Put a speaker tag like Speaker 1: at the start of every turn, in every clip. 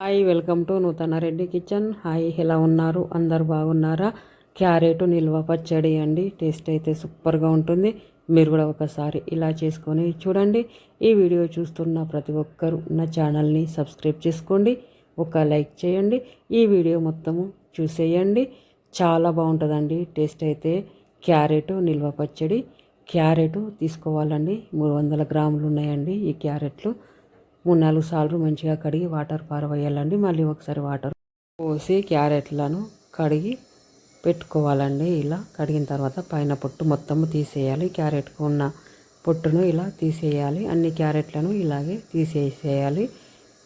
Speaker 1: Hi welcome to నూతన Reddy kitchen. Hi ఎలా ఉన్నారు? అందరు బాగున్నారా? క్యారెట్ నిల్వ పచ్చడి అండి. టేస్ట్ అయితే సూపర్గా ఉంటుంది. మీరు కూడా ఒకసారి ఇలా చేసుకొని చూడండి. ఈ వీడియో చూస్తున్న ప్రతి ఒక్కరు నా ఛానల్ని సబ్స్క్రైబ్ చేసుకోండి. ఒక లైక్ చేయండి. ఈ వీడియో మొత్తము చూసేయండి. చాలా బాగుంటుందండి. టేస్ట్ అయితే క్యారెట్ నిల్వ పచ్చడి. క్యారెట్ తీసుకోవాలండి. మూడు వందల గ్రాములు ఉన్నాయండి ఈ క్యారెట్లు. మూడు నాలుగు సార్లు మంచిగా కడిగి వాటర్ పారవేయాలండి. మళ్ళీ ఒకసారి వాటర్ పోసి క్యారెట్లను కడిగి పెట్టుకోవాలండి. ఇలా కడిగిన తర్వాత పైన పొట్టు మొత్తము తీసేయాలి. క్యారెట్కు ఉన్న పొట్టును ఇలా తీసేయాలి. అన్ని క్యారెట్లను ఇలాగే తీసేసేయాలి.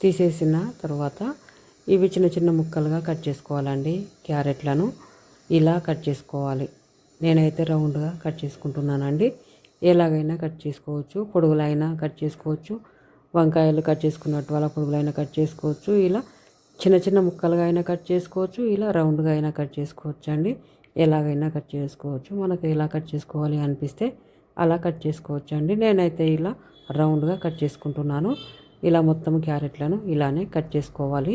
Speaker 1: తీసేసిన తర్వాత ఇవి చిన్న చిన్న ముక్కలుగా కట్ చేసుకోవాలండి. క్యారెట్లను ఇలా కట్ చేసుకోవాలి. నేనైతే రౌండ్గా కట్ చేసుకుంటున్నానండి. ఎలాగైనా కట్ చేసుకోవచ్చు. పొడుగులైనా కట్ చేసుకోవచ్చు. వంకాయలు కట్ చేసుకున్నట్టు అలా పొడుగులైనా కట్ చేసుకోవచ్చు. ఇలా చిన్న చిన్న ముక్కలుగా అయినా కట్ చేసుకోవచ్చు. ఇలా రౌండ్గా అయినా కట్ చేసుకోవచ్చు అండి ఎలాగైనా కట్ చేసుకోవచ్చు. మనకు ఎలా కట్ చేసుకోవాలి అనిపిస్తే అలా కట్ చేసుకోవచ్చు అండి నేనైతే ఇలా రౌండ్గా కట్ చేసుకుంటున్నాను. ఇలా మొత్తం క్యారెట్లను ఇలానే కట్ చేసుకోవాలి.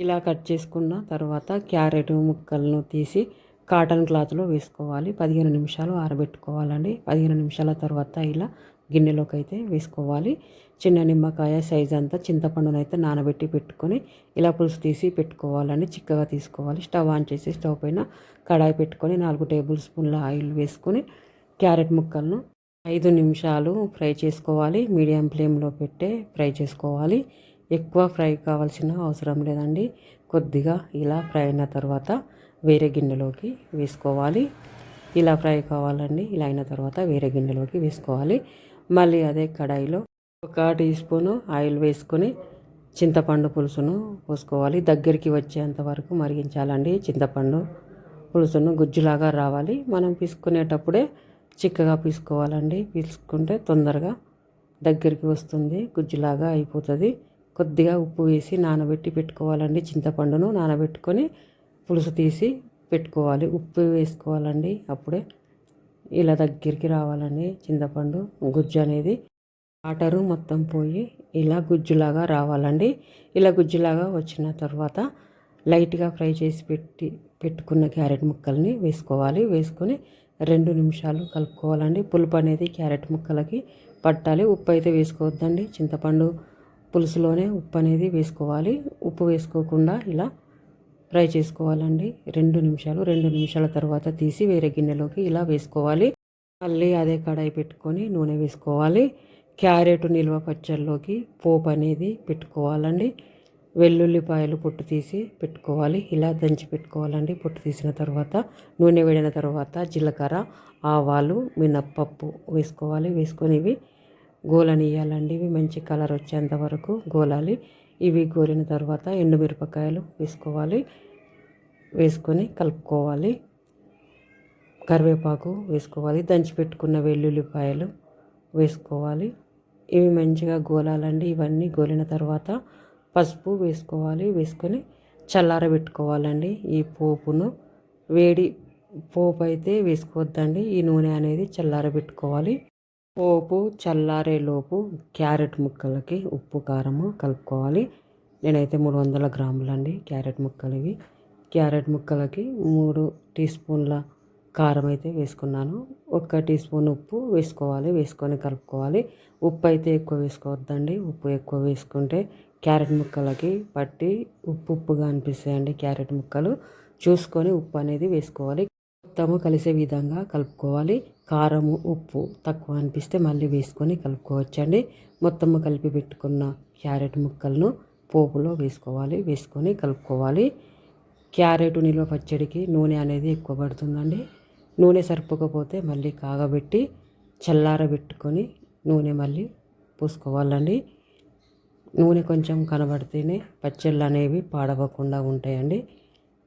Speaker 1: ఇలా కట్ చేసుకున్న తర్వాత క్యారెట్ ముక్కలను తీసి కాటన్ క్లాత్లో వేసుకోవాలి. పదిహేను నిమిషాలు ఆరబెట్టుకోవాలండి. పదిహేను నిమిషాల తర్వాత ఇలా గిన్నెలోకి అయితే వేసుకోవాలి. చిన్న నిమ్మకాయ సైజ్ అంతా చింతపండునైతే నానబెట్టి పెట్టుకొని ఇలా పులుసు తీసి పెట్టుకోవాలని చిక్కగా తీసుకోవాలి. స్టవ్ ఆన్ చేసి స్టవ్ పైన కడాయి పెట్టుకొని నాలుగు టేబుల్ స్పూన్ల ఆయిల్ వేసుకొని క్యారెట్ ముక్కలను ఐదు నిమిషాలు ఫ్రై చేసుకోవాలి. మీడియం ఫ్లేమ్లో పెట్టే ఫ్రై చేసుకోవాలి. ఎక్కువ ఫ్రై కావాల్సిన అవసరం లేదండి. కొద్దిగా ఇలా ఫ్రై అయిన తర్వాత వేరే గిన్నెలోకి వేసుకోవాలి. ఇలా ఫ్రై కావాలండి. ఇలా అయిన తర్వాత వేరే గిన్నెలోకి వేసుకోవాలి. మళ్ళీ అదే కడాయిలో ఒక టీ స్పూను ఆయిల్ వేసుకొని చింతపండు పులుసును పోసుకోవాలి. దగ్గరికి వచ్చేంత వరకు మరిగించాలండి చింతపండు పులుసును గుజ్జులాగా రావాలి. మనం పీసుకునేటప్పుడే చిక్కగా పీసుకోవాలండి. పీసుకుంటే తొందరగా దగ్గరికి వస్తుంది గుజ్జులాగా అయిపోతుంది. కొద్దిగా ఉప్పు వేసి నానబెట్టి పెట్టుకోవాలండి చింతపండును. నానబెట్టుకొని పులుసు తీసి పెట్టుకోవాలి. ఉప్పు వేసుకోవాలండి అప్పుడే ఇలా దగ్గరికి రావాలండి. చింతపండు గుజ్జు అనేది వాటరు మొత్తం పోయి ఇలా గుజ్జులాగా రావాలండి. ఇలా గుజ్జులాగా వచ్చిన తర్వాత లైట్గా ఫ్రై చేసి పెట్టి పెట్టుకున్న క్యారెట్ ముక్కల్ని వేసుకోవాలి. వేసుకొని రెండు నిమిషాలు కలుపుకోవాలండి. పులుపు అనేది క్యారెట్ ముక్కలకి పట్టాలి. ఉప్పు అయితే వేసుకోవద్దండి. చింతపండు పులుసులోనే ఉప్పు అనేది వేసుకోవాలి. ఉప్పు వేసుకోకుండా ఇలా ఫ్రై చేసుకోవాలండి. రెండు నిమిషాలు రెండు నిమిషాల తర్వాత తీసి వేరే గిన్నెలోకి ఇలా వేసుకోవాలి. మళ్ళీ అదే కడాయి పెట్టుకొని నూనె వేసుకోవాలి. క్యారెట్ నిల్వ పచ్చళ్ళలోకి పోపు అనేది పెట్టుకోవాలండి. వెల్లుల్లిపాయలు పొట్టు తీసి పెట్టుకోవాలి. ఇలా దంచి పెట్టుకోవాలండి. పొట్టు తీసిన తర్వాత నూనె వేడిన తర్వాత జీలకర్ర ఆవాలు మినప్పప్పు వేసుకోవాలి. వేసుకొని ఇవి గోలనియాలండి ఇవి మంచి కలర్ వచ్చేంత వరకు గోలాలి. ఇవి గోలిన తర్వాత ఎండుమిరపకాయలు వేసుకోవాలి. వేసుకొని కలుపుకోవాలి. కరివేపాకు వేసుకోవాలి. దంచి పెట్టుకున్న వెల్లుల్లిపాయలు వేసుకోవాలి. ఇవి మంచిగా గోలాలండి. ఇవన్నీ గోలిన తర్వాత పసుపు వేసుకోవాలి. వేసుకొని చల్లారబెట్టుకోవాలండి. ఈ పోపును వేడి పోపు అయితే వేసుకోవద్దండి. ఈ నూనె అనేది చల్లారబెట్టుకోవాలి. పోపు చల్లారేలోపు క్యారెట్ ముక్కలకి ఉప్పు కారము కలుపుకోవాలి. నేనైతే మూడు వందల గ్రాములండి క్యారెట్ ముక్కలవి. క్యారెట్ ముక్కలకి మూడు టీ స్పూన్ల కారం అయితే వేసుకున్నాను. ఒక టీ స్పూన్ ఉప్పు వేసుకోవాలి వేసుకొని కలుపుకోవాలి. ఉప్పు అయితే ఎక్కువ వేసుకోవద్దండి. ఉప్పు ఎక్కువ వేసుకుంటే క్యారెట్ ముక్కలకి పట్టి ఉప్పు ఉప్పుగా అనిపిస్తాయండి క్యారెట్ ముక్కలు. చూసుకొని ఉప్పు అనేది వేసుకోవాలి. మొత్తము కలిసే విధంగా కలుపుకోవాలి. కారము ఉప్పు తక్కువ అనిపిస్తే మళ్ళీ వేసుకొని కలుపుకోవచ్చండి. మొత్తము కలిపి పెట్టుకున్న క్యారెట్ ముక్కలను పోపులో వేసుకోవాలి. వేసుకొని కలుపుకోవాలి. క్యారెట్ నిల్వ పచ్చడికి నూనె అనేది ఎక్కువ పడుతుందండి. నూనె సరిపోకపోతే మళ్ళీ కాగబెట్టి చల్లారబెట్టుకొని నూనె మళ్ళీ పోసుకోవాలండి. నూనె కొంచెం కనబడితేనే పచ్చళ్ళు అనేవి పాడవకుండా ఉంటాయండి.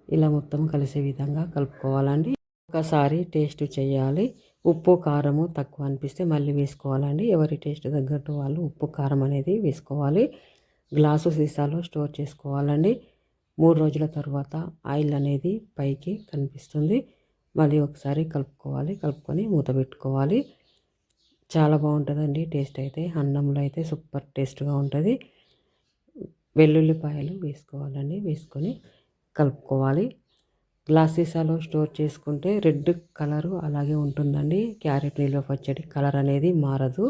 Speaker 1: ఇలా మొత్తం కలిసే విధంగా కలుపుకోవాలండి. ఒకసారి టేస్ట్ చేయాలి. ఉప్పు కారము తక్కువ అనిపిస్తే మళ్ళీ వేసుకోవాలండి. ఎవరి టేస్ట్ తగ్గట్టు వాళ్ళు ఉప్పు కారం అనేది వేసుకోవాలి. గ్లాసు సీసాలో స్టోర్ చేసుకోవాలండి. మూడు రోజుల తర్వాత ఆయిల్ అనేది పైకి కనిపిస్తుంది. మళ్ళీ ఒకసారి కలుపుకోవాలి. కలుపుకొని మూత పెట్టుకోవాలి. చాలా బాగుంటుందండి. టేస్ట్ అయితే అన్నంలో అయితే సూపర్ టేస్ట్గా ఉంటుంది. వెల్లుల్లిపాయలు వేసుకోవాలండి. వేసుకొని కలుపుకోవాలి. గ్లాస్ సీసాలో స్టోర్ చేసుకుంటే రెడ్ కలరు అలాగే ఉంటుందండి. క్యారెట్ నిల్వ పచ్చడి కలర్ అనేది మారదు.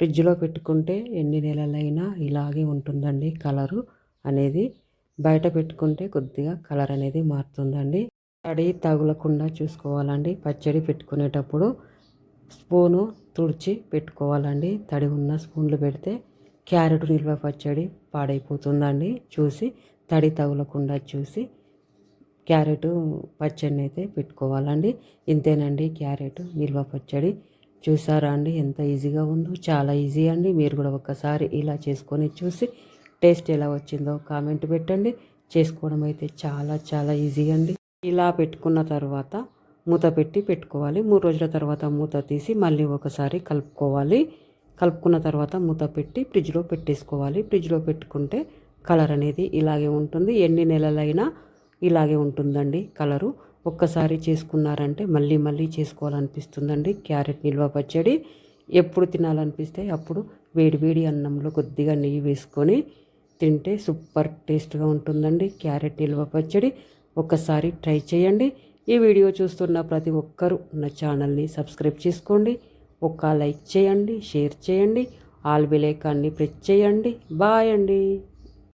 Speaker 1: ఫ్రిడ్జ్లో పెట్టుకుంటే ఎన్ని నెలలైనా ఇలాగే ఉంటుందండి కలరు అనేది. బయట పెట్టుకుంటే కొద్దిగా కలర్ అనేది మారుతుందండి. తడి తగులకుండా చూసుకోవాలండి. పచ్చడి పెట్టుకునేటప్పుడు స్పూను తుడిచి పెట్టుకోవాలండి. తడి ఉన్న స్పూన్లు పెడితే క్యారెట్ నిల్వ పచ్చడి పాడైపోతుందండి. చూసి తడి తగులకుండా చూసి క్యారెట్ పచ్చడిని అయితే పెట్టుకోవాలండి. ఇంతేనండి క్యారెట్ నిల్వ పచ్చడి. చూసారా అండి ఎంత ఈజీగా ఉందో. చాలా ఈజీ అండి. మీరు కూడా ఒకసారి ఇలా చేసుకొని చూసి టేస్ట్ ఎలా వచ్చిందో కామెంట్ పెట్టండి. చేసుకోవడం అయితే చాలా చాలా ఈజీ అండి. ఇలా పెట్టుకున్న తర్వాత మూత పెట్టి పెట్టుకోవాలి. మూడు రోజుల తర్వాత మూత తీసి మళ్ళీ ఒకసారి కలుపుకోవాలి. కలుపుకున్న తర్వాత మూత పెట్టి ఫ్రిడ్జ్లో పెట్టేసుకోవాలి. ఫ్రిడ్జ్లో పెట్టుకుంటే కలర్ అనేది ఇలాగే ఉంటుంది. ఎన్ని నెలలైనా ఇలాగే ఉంటుందండి కలరు. ఒక్కసారి చేసుకున్నారంటే మళ్ళీ మళ్ళీ చేసుకోవాలనిపిస్తుందండి. క్యారెట్ నిల్వ పచ్చడి ఎప్పుడు తినాలనిపిస్తే అప్పుడు వేడి వేడి అన్నంలో కొద్దిగా నెయ్యి వేసుకొని తింటే సూపర్ టేస్ట్గా ఉంటుందండి. క్యారెట్ నిల్వ పచ్చడి ఒక్కసారి ట్రై చేయండి. ఈ వీడియో చూస్తున్న ప్రతి ఒక్కరూ నా ఛానల్ని సబ్స్క్రైబ్ చేసుకోండి. ఒక లైక్ చేయండి షేర్ చేయండి. ఆల్ బిలేకాన్ని ప్రెస్ చేయండి. బాయ్ అండి.